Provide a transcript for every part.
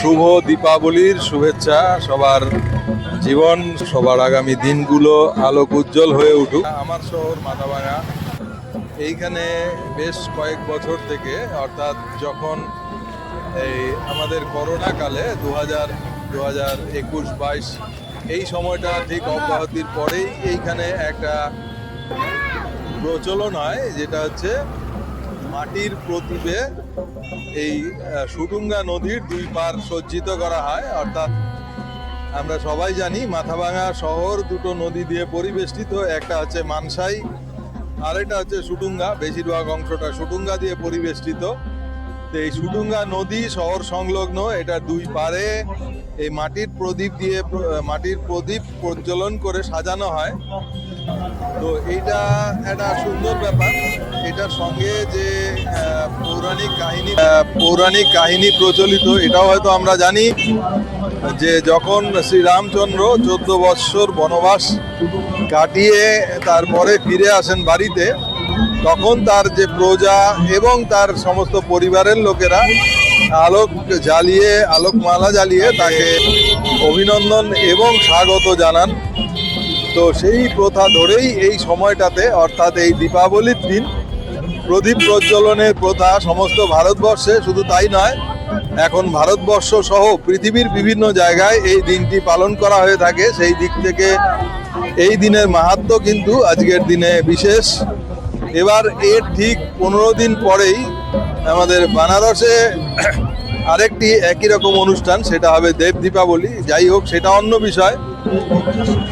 শুভ দীপাবলির শুভেচ্ছা, সবার জীবন, সবার আগামী দিনগুলো আলোক উজ্জ্বল হয়ে উঠুক। আমার শহর মাথাভাঙা। এইখানে বেশ কয়েক বছর থেকে, অর্থাৎ যখন এই আমাদের করোনা কালে দু হাজার দু হাজার একুশ, বাইশ, এই সময়টা ঠিক অব্যাহতির পরেই এইখানে একটা প্রচলন হয়, যেটা হচ্ছে মাটির প্রদীপে এই আহ, সুডুঙ্গা নদীর দুই পার সজ্জিত করা হয়। অর্থাৎ আমরা সবাই জানি মাথাভাঙা শহর দুটো নদী দিয়ে পরিবেষ্টিত। একটা হচ্ছে মানসাই আরেকটা হচ্ছে সুডুঙ্গা। বেশিরভাগ অংশটা সুডুঙ্গা দিয়ে পরিবেষ্টিত। এই সুডুঙ্গা নদী শহর সংলগ্ন এটা দুই পারে। এই মাটির প্রদীপ দিয়ে, মাটির প্রদীপ প্রজ্বলন করে সাজানো হয়। তো এইটা একটা সুন্দর ব্যাপার। এটার সঙ্গে যে পৌরাণিক কাহিনী পৌরাণিক কাহিনী প্রচলিত, এটাও হয়তো আমরা জানি যে যখন শ্রীরামচন্দ্র চোদ্দ বৎসর বনবাস কাটিয়ে তারপরে ফিরে আসেন বাড়িতে, তখন তার যে প্রজা এবং তার সমস্ত পরিবারের লোকেরা আলোক জ্বালিয়ে, আলোকমালা জ্বালিয়ে তাকে অভিনন্দন এবং স্বাগত জানান। তো সেই প্রথা ধরেই এই সময়টাতে, অর্থাৎ এই দীপাবলির দিন, প্রদীপ প্রজ্বলনের প্রথা সমস্ত ভারতবর্ষে, শুধু তাই নয়, এখন ভারতবর্ষ সহ পৃথিবীর বিভিন্ন জায়গায় এই দিনটি পালন করা হয়ে থাকে। সেই দিক থেকে এই দিনের মাহাত্ম্য কিন্তু আজকের দিনে বিশেষ। এবার এর ঠিক পনেরো দিন পরেই আমাদের বানারসে আরেকটি একই রকম অনুষ্ঠান, সেটা হবে দেব দীপাবলি। যাই হোক, সেটা অন্য বিষয়।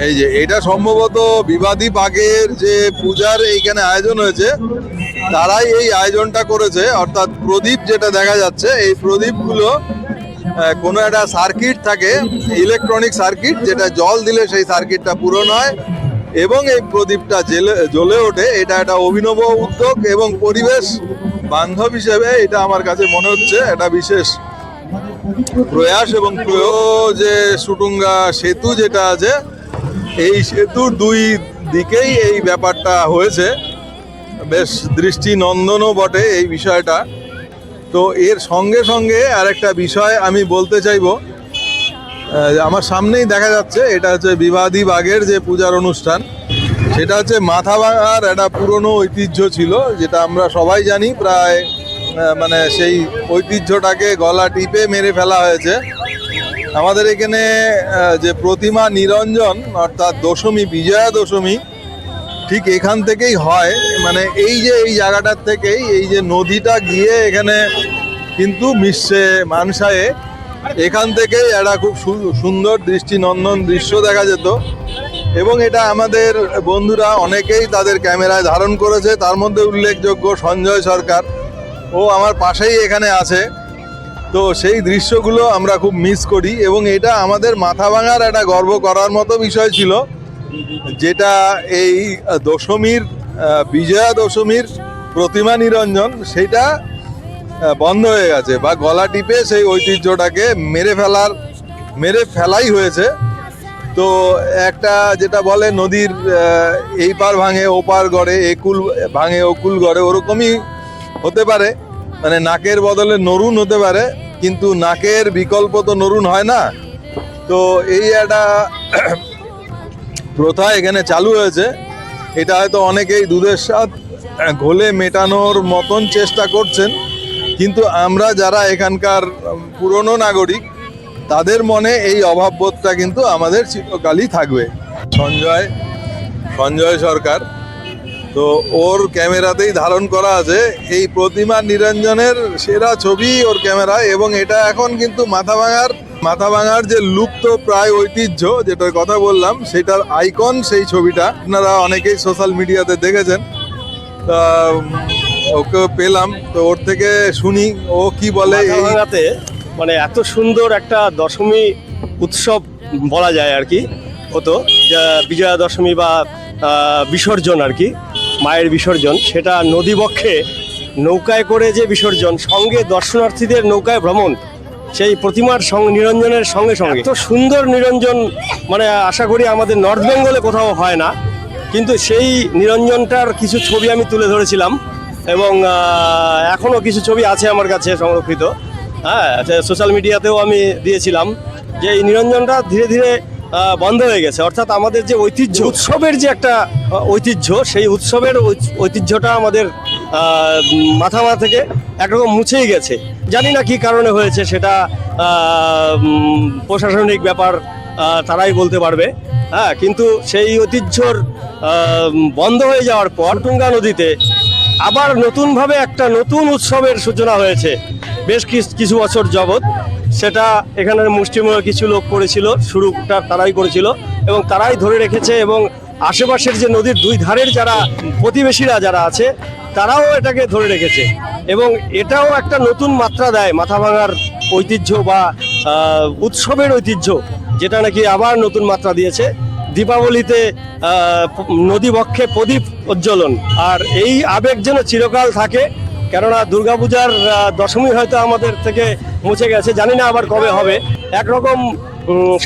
এই যে, এটা সম্ভবত বিবাদী বাগের যে পূজার এইখানে আয়োজন হয়েছে, তারাই এই আয়োজনটা করেছে। অর্থাৎ প্রদীপ যেটা দেখা যাচ্ছে, এই প্রদীপগুলো কোনো একটা সার্কিট থাকে, ইলেকট্রনিক সার্কিট, যেটা জল দিলে সেই সার্কিটটা পূরণ হয় এবং এই প্রদীপটা জ্বলে ওঠে। এটা একটা অভিনব উদ্যোগ এবং পরিবেশ বান্ধব হিসেবে এটা আমার কাছে মনে হচ্ছে একটা বিশেষ প্রয়াস এবং যে সুটুঙ্গা সেতু যেটা আছে, এই সেতুর দুই দিকেই এই ব্যাপারটা হয়েছে। বেশ দৃষ্টি নন্দনও বটে এই বিষয়টা। তো এর সঙ্গে সঙ্গে আরেকটা বিষয় আমি বলতে চাইব। আমার সামনেই দেখা যাচ্ছে, এটা হচ্ছে বিবাদী বাগের যে পূজার অনুষ্ঠান। সেটা হচ্ছে মাথা ভাঙার একটা পুরনো ঐতিহ্য ছিল, যেটা আমরা সবাই জানি, প্রায় মানে সেই ঐতিহ্যটাকে গলা টিপে মেরে ফেলা হয়েছে। আমাদের এখানে যে প্রতিমা নিরঞ্জন, অর্থাৎ দশমী, বিজয়া দশমী, ঠিক এখান থেকেই হয়। মানে এই যে, এই জায়গাটার থেকেই এই যে নদীটা গিয়ে এখানে কিন্তু মিশছে মানসায়ে। এখান থেকেই একটা খুব সুন্দর দৃষ্টিনন্দন দৃশ্য দেখা যেত। এবং এটা আমাদের বন্ধুরা অনেকেই তাদের ক্যামেরায় ধারণ করেছে। তার মধ্যে উল্লেখযোগ্য সঞ্জয় সরকার। ও আমার পাশেই এখানে আছে। তো সেই দৃশ্যগুলো আমরা খুব মিস করি এবং এটা আমাদের মাথা ভাঙার একটা গর্ব করার মতো বিষয় ছিল, যেটা এই দশমীর বিজয়া দশমীর প্রতিমা নিরঞ্জন, সেটা বন্ধ হয়ে গেছে বা গলা টিপে সেই ঐতিহ্যটাকে মেরে ফেলার, মেরে ফেলাই হয়েছে। তো একটা যেটা বলে নদীর এই পার ভাঙে, ও পার গড়ে একুল ভাঙে ওকুল গড়ে, ওরকমই হতে পারে। মানে নাকের বদলে নরুন হতে পারে, কিন্তু নাকের বিকল্প তো নরুন হয় না। তো এই একটা প্রথা এখানে চালু হয়েছে। এটা হয়তো অনেকেই দুধের স্বাদ ঘোলে মেটানোর মতন চেষ্টা করছেন। কিন্তু আমরা যারা এখানকার পুরনো নাগরিক তাদের মনে এই অভাববোধটা কিন্তু আমাদের চিরকালই থাকবে। সঞ্জয় সঞ্জয় সরকার। তো ওর ক্যামেরাতেই ধারণ করা আছে, এই প্রতিমা নিরঞ্জনের সেরা ছবি ওর ক্যামেরায় এবং এটা এখন কিন্তু মাথা ভাঙার মাথা ভাঙার যে লুপ্ত প্রায় ঐতিহ্য যেটার কথা বললাম, সেটার আইকন সেই ছবিটা। আপনারা অনেকেই সোশ্যাল মিডিয়াতে দেখেছেন। ওকে পেলাম। তো ওর থেকে শুনি, ও কি বলে এই মানে এত সুন্দর একটা দশমী উৎসব বলা যায় আর কি, হতো। বিজয়া দশমী বা বিসর্জন আর কি, মায়ের বিসর্জন, সেটা নদীবক্ষে নৌকায় করে যে বিসর্জন, সঙ্গে দর্শনার্থীদের নৌকায় ভ্রমণ, সেই প্রতিমার সঙ্গে নিরঞ্জনের সঙ্গে সঙ্গে। এত সুন্দর নিরঞ্জন মানে আশা করি আমাদের নর্থ বেঙ্গলে কোথাও হয় না, কিন্তু সেই নিরঞ্জনটার কিছু ছবি আমি তুলে ধরেছিলাম এবং এখনও কিছু ছবি আছে আমার কাছে সংরক্ষিত। হ্যাঁ সোশ্যাল মিডিয়াতেও আমি দিয়েছিলাম যে এই নিরঞ্জনটা ধীরে ধীরে বন্ধ হয়ে গেছে। অর্থাৎ আমাদের যে ঐতিহ্য, উৎসবের যে একটা ঐতিহ্য, সেই উৎসবের ঐতিহ্যটা আমাদের মাথা মাথা থেকে একরকম মুছেই গেছে। জানি না কি কারণে হয়েছে সেটা প্রশাসনিক ব্যাপার তারাই বলতে পারবে। হ্যাঁ কিন্তু সেই ঐতিহ্যর বন্ধ হয়ে যাওয়ার পর টুঙ্গা নদীতে আবার নতুনভাবে একটা নতুন উৎসবের সূচনা হয়েছে। বেশ কিছ- বছর যাবৎ সেটা এখানের মুষ্টিমেয় কিছু লোক করেছিল শুরুটা তারাই করেছিল এবং তারাই ধরে রেখেছে এবং আশেপাশের যে নদীর দুই ধারের যারা প্রতিবেশীরা যারা আছে, তারাও এটাকে ধরে রেখেছে এবং এটাও একটা নতুন মাত্রা দেয় মাথা ভাঙার ঐতিহ্য বা উৎসবের ঐতিহ্য, যেটা নাকি আবার নতুন মাত্রা দিয়েছে। দীপাবলিতে নদীবক্ষে প্রদীপ উজ্জ্বলন। আর এই আবেগ যেন চিরকাল থাকে, কেননা দুর্গাপূজার দশমী হয়তো আমাদের থেকে মুছে গেছে, জানি না আবার কবে হবে। একরকম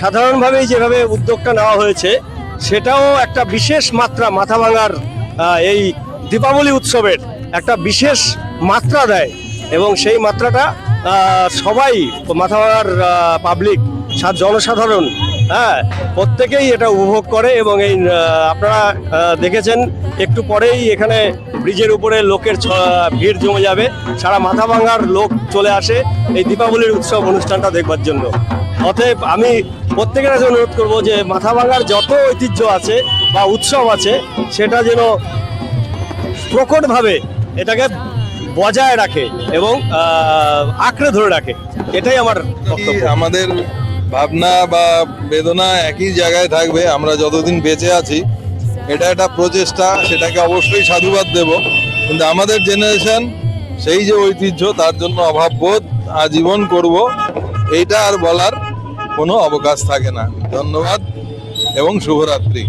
সাধারণভাবেই যেভাবে উদ্যোগটা নেওয়া হয়েছে, সেটাও একটা বিশেষ মাত্রা মাথা ভাঙার এই দীপাবলি উৎসবের একটা বিশেষ মাত্রা দেয়। এবং সেই মাত্রাটা সবাই মাথা ভাঙার পাবলিক জনসাধারণ হ্যাঁ প্রত্যেকেই এটা উপভোগ করে এবং এই আপনারা দেখেছেন একটু পরেই এখানে ব্রিজের উপরে লোকের ভিড় জমে যাবে। সারা মাথা ভাঙার লোক চলে আসে এই দীপাবলির উৎসব অনুষ্ঠানটা দেখবার জন্য। অতএব আমি প্রত্যেকের কাছে অনুরোধ করব যে মাথা ভাঙার যত ঐতিহ্য আছে বা উৎসব আছে সেটা যেন প্রকটভাবে এটাকে বজায় রাখে এবং আঁকড়ে ধরে রাখে। এটাই আমার বক্তব্য। আমাদের ভাবনা বা বেদনা একই জায়গায় থাকবে, আমরা যতদিন বেঁচে আছি, এটা একটা প্রচেষ্টা, সেটাকে অবশ্যই সাধুবাদ দেব। কিন্তু আমাদের জেনারেশন সেই যে ঐতিহ্য, তার জন্য অভাববোধ আজীবন করব, এইটা আর বলার কোনো অবকাশ থাকে না। ধন্যবাদ এবং শুভরাত্রি।